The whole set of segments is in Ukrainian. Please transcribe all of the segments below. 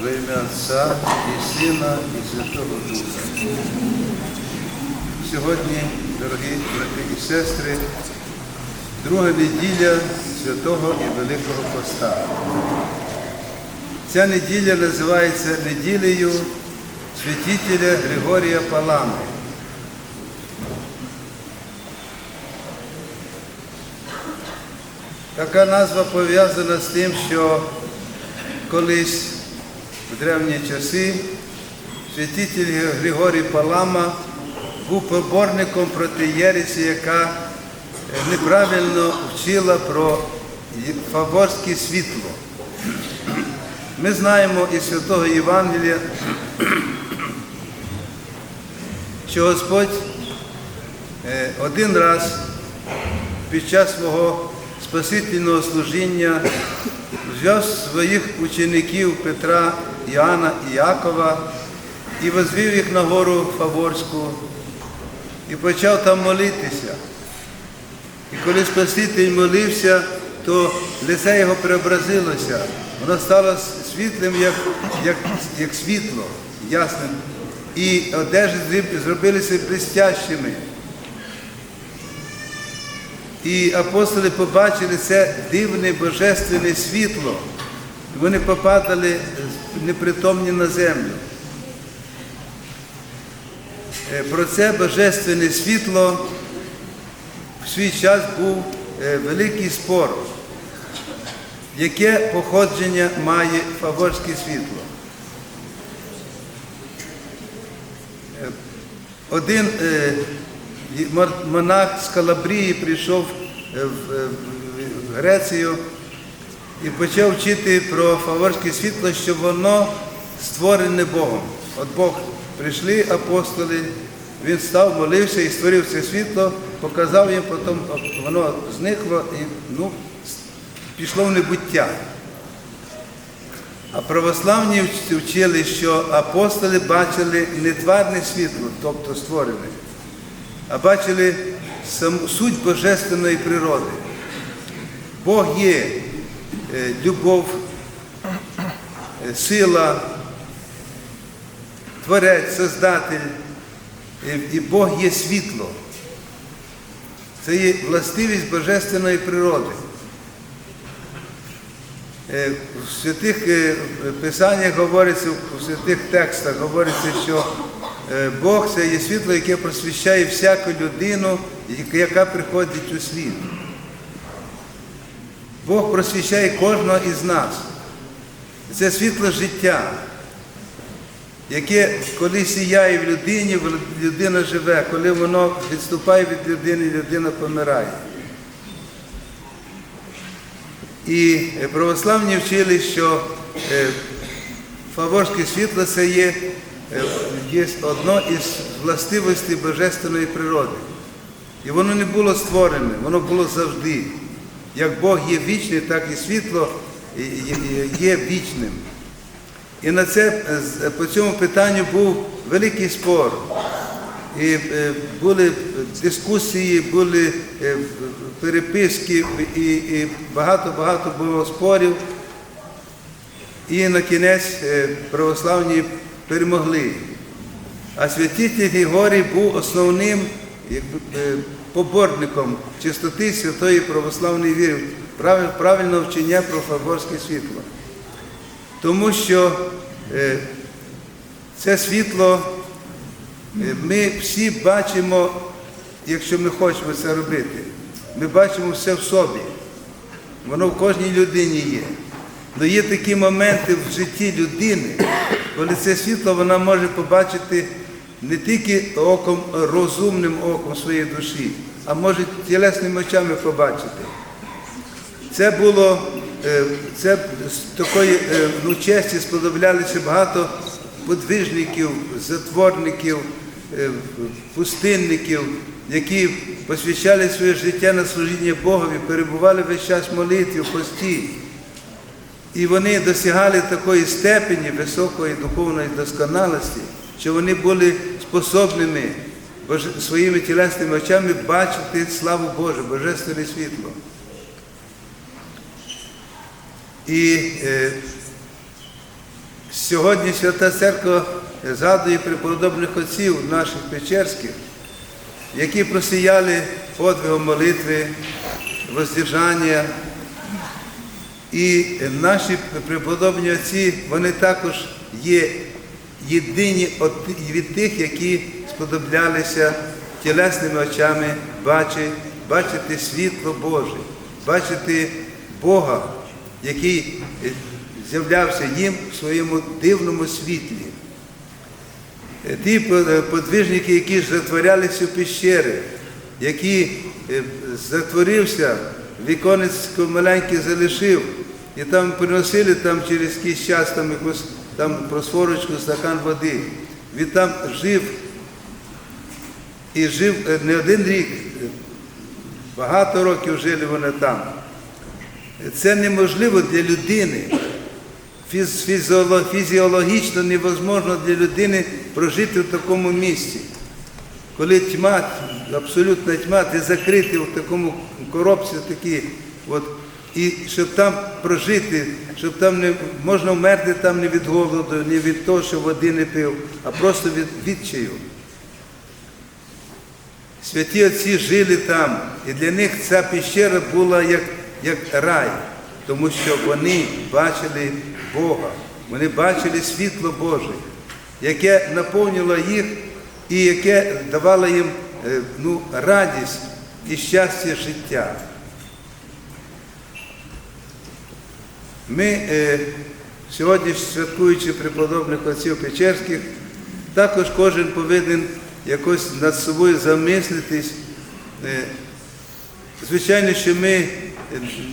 Во ім'я Отця і Сина, і Святого Духа. Сьогодні, дорогі брати і сестри, друга неділя Святого і Великого Поста. Ця неділя називається неділею святителя Григорія Палами. Така назва пов'язана з тим, що колись у древні часи святитель Григорій Палама був поборником проти Єресі, яка неправильно вчила про фаворське світло. Ми знаємо із Святого Євангелія, що Господь е, один раз під час свого Спасительного служіння взяв своїх учеників Петра, Іоанна і Якова і возвів їх на гору Фаворську і почав там молитися. І коли Спаситель молився, то лице його преобразилося. Воно стало світлим, як, як, як світло, ясним. І одежі зробилися блестящими. І апостоли побачили це дивне божественне світло. Вони попадали непритомні на землю. Про це божественне світло в свій час був великий спор, яке походження має фаворське світло. Один монах з Калабрії прийшов в Грецію і почав вчити про фаворське світло, що воно створене Богом. От Бог прийшли апостоли, він став, молився і створив це світло, показав їм, потім воно зникло і ну, пішло в небуття. А православні вчили, що апостоли бачили не тварне світло, тобто створене, а бачили суть божественної природи. Бог є любов, сила, творець, создатель, і Бог є світло. Це є властивість божественної природи. В святих писаннях говориться, в святих текстах говориться, що Бог це є світло, яке просвіщає всяку людину, яка приходить у світ. Бог просвіщає кожного із нас. Це світло життя, яке коли сіяє в людині, людина живе, коли воно відступає від людини, людина помирає. І православні вчили, що фаворське світло це є, є одно із властивостей божественної природи. І воно не було створене, воно було завжди. Як Бог є вічний, так і світло є вічним. І на це, по цьому питанню був великий спор. І були дискусії, були переписки, і багато-багато було спорів. І на кінець православні перемогли. А святитель Григорій був основним поборником чистоти святої православної віри, правильного вчення про фаворське світло. Тому що це світло ми всі бачимо, якщо ми хочемо це робити, ми бачимо все в собі. Воно в кожній людині є. Але є такі моменти в житті людини, коли це світло вона може побачити не тільки оком, розумним оком своєї душі, а може тілесними очами побачити. Це було, це з такої ну, честі сподоблялися багато подвижників, затворників, пустинників, які посвящали своє життя на служіння Богові, перебували весь час в молитві, в пості. І вони досягали такої степені високої духовної досконалості, що вони були способними своїми тілесними очами бачити славу Божу, Божественне світло. І е, Сьогодні Свята Церква згадує преподобних отців наших Печерських, які просіяли подвигом молитви, воздержання. І наші преподобні отці, вони також є єдині від тих, які сподоблялися тілесними очами бачити, бачити світло Боже, бачити Бога, який з'являвся їм в своєму дивному світлі. Е, Ті е, подвижники, які затворялися в пещери, які е, затворився, віконечко маленьке залишив, і там приносили там через якийсь час там якусь там просфорочку, стакан води. Він там жив і жив е, не один рік, багато років жили вони там. Це неможливо для людини. Фізіологічно невозможно для людини прожити в такому місці. Коли тьма, абсолютна тьма, ти закритий в такому коробці такій, от, і щоб там прожити, щоб там не можна вмерти там не від голоду, не від того, що води не пив, а просто від відчаю. Святі отці жили там, і для них ця піщера була як, як рай, тому що вони бачили Бога, вони бачили світло Боже, яке наповнило їх і яке давало їм е, ну, радість і щастя життя. Ми е, сьогодні, святкуючи преподобних отців Печерських, також кожен повинен якось над собою замислитись. Е, Звичайно, що ми е,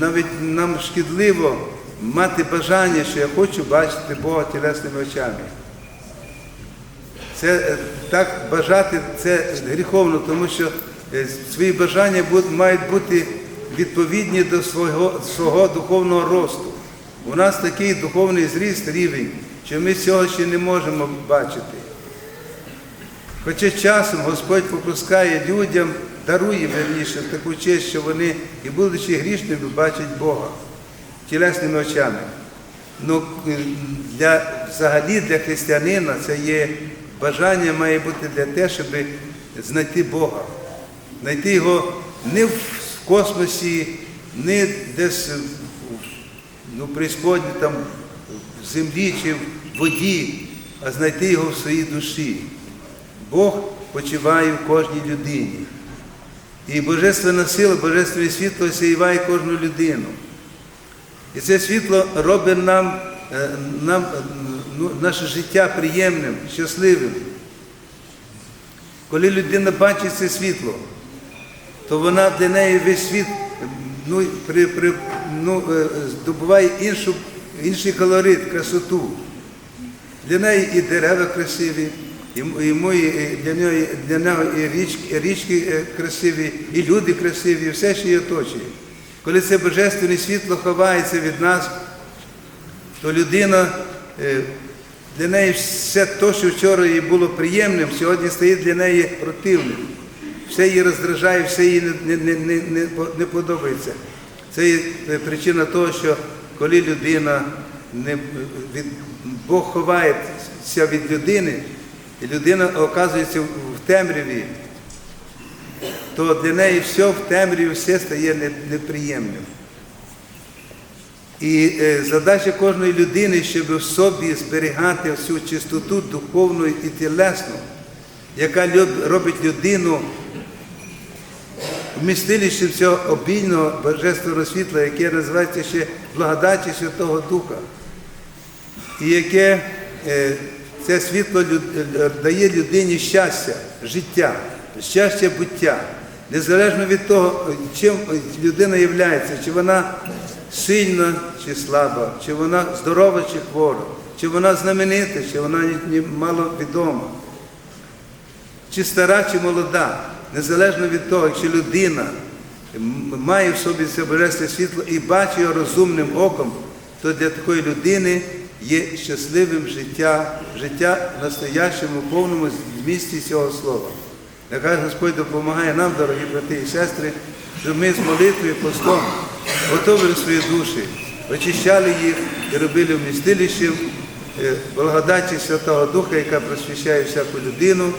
навіть нам шкідливо мати бажання, що я хочу бачити Бога тілесними очами. Це е, так бажати це гріховно, тому що е, свої бажання мають бути відповідні до свого, свого духовного росту. У нас такий духовний зріст рівень, що ми цього ще не можемо бачити. Хоча часом Господь попускає людям, дарує верніше таку честь, що вони, і будучи грішними, бачать Бога тілесними очами. Ну, для, взагалі для християнина це є бажання має бути для те, щоб знайти Бога, знайти його не в космосі, не десь в- ну, преисподні, там, в землі чи в воді, а знайти його в своїй душі. Бог почиває в кожній людині. І Божественна сила, Божественне світло сіяє кожну людину. І це світло робить нам, е, нам е, ну, наше життя приємним, щасливим. Коли людина бачить це світло, то вона для неї весь світ ну, при, при, ну, е, здобуває іншу, інший колорит, красоту. Для неї і дерева красиві, і і йому, і для нього, для нього і річки, річки е, красиві, і люди красиві, і все, що її оточує. Коли це божественне світло ховається від нас, то людина, е, для неї все те, що вчора їй було приємним, сьогодні стає для неї противним. Все її роздражає, все їй не, не, не, не, не подобається. Це є е, причина того, що коли людина не, від, Бог ховається від людини, і людина оказується в темряві, то для неї все в темряві все стає неприємним. І е, задача кожної людини, щоб в собі зберігати всю чистоту духовну і тілесну, яка робить людину вмістилищем цього обільного божественного світла, яке називається ще благодаті Святого Духа, і яке е, це світло е, дає людині щастя, життя, щастя буття. Незалежно від того, чим людина є, чи вона сильна чи слаба, чи вона здорова чи хвора, чи вона знаменита, чи вона мало відома чи стара, чи молода, незалежно від того, якщо людина має в собі це божественне світло і бачить його розумним оком, то для такої людини є щасливим життя, життя в настоящому, повному змісті цього слова. Нехай Господь допомагає нам, дорогі брати і сестри, щоб ми з молитвою, постом готовили свої душі, очищали їх і робили вмістилищем благодаті Святого Духа, яка просвіщає всяку людину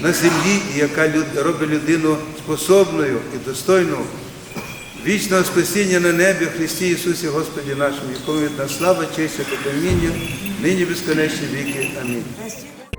на землі яка робить людину способною і достойною вічного спасіння на небі Христі Ісусі Господі нашому, якому від нас слава, честь і поклоніння, нині безконечні віки. Амінь.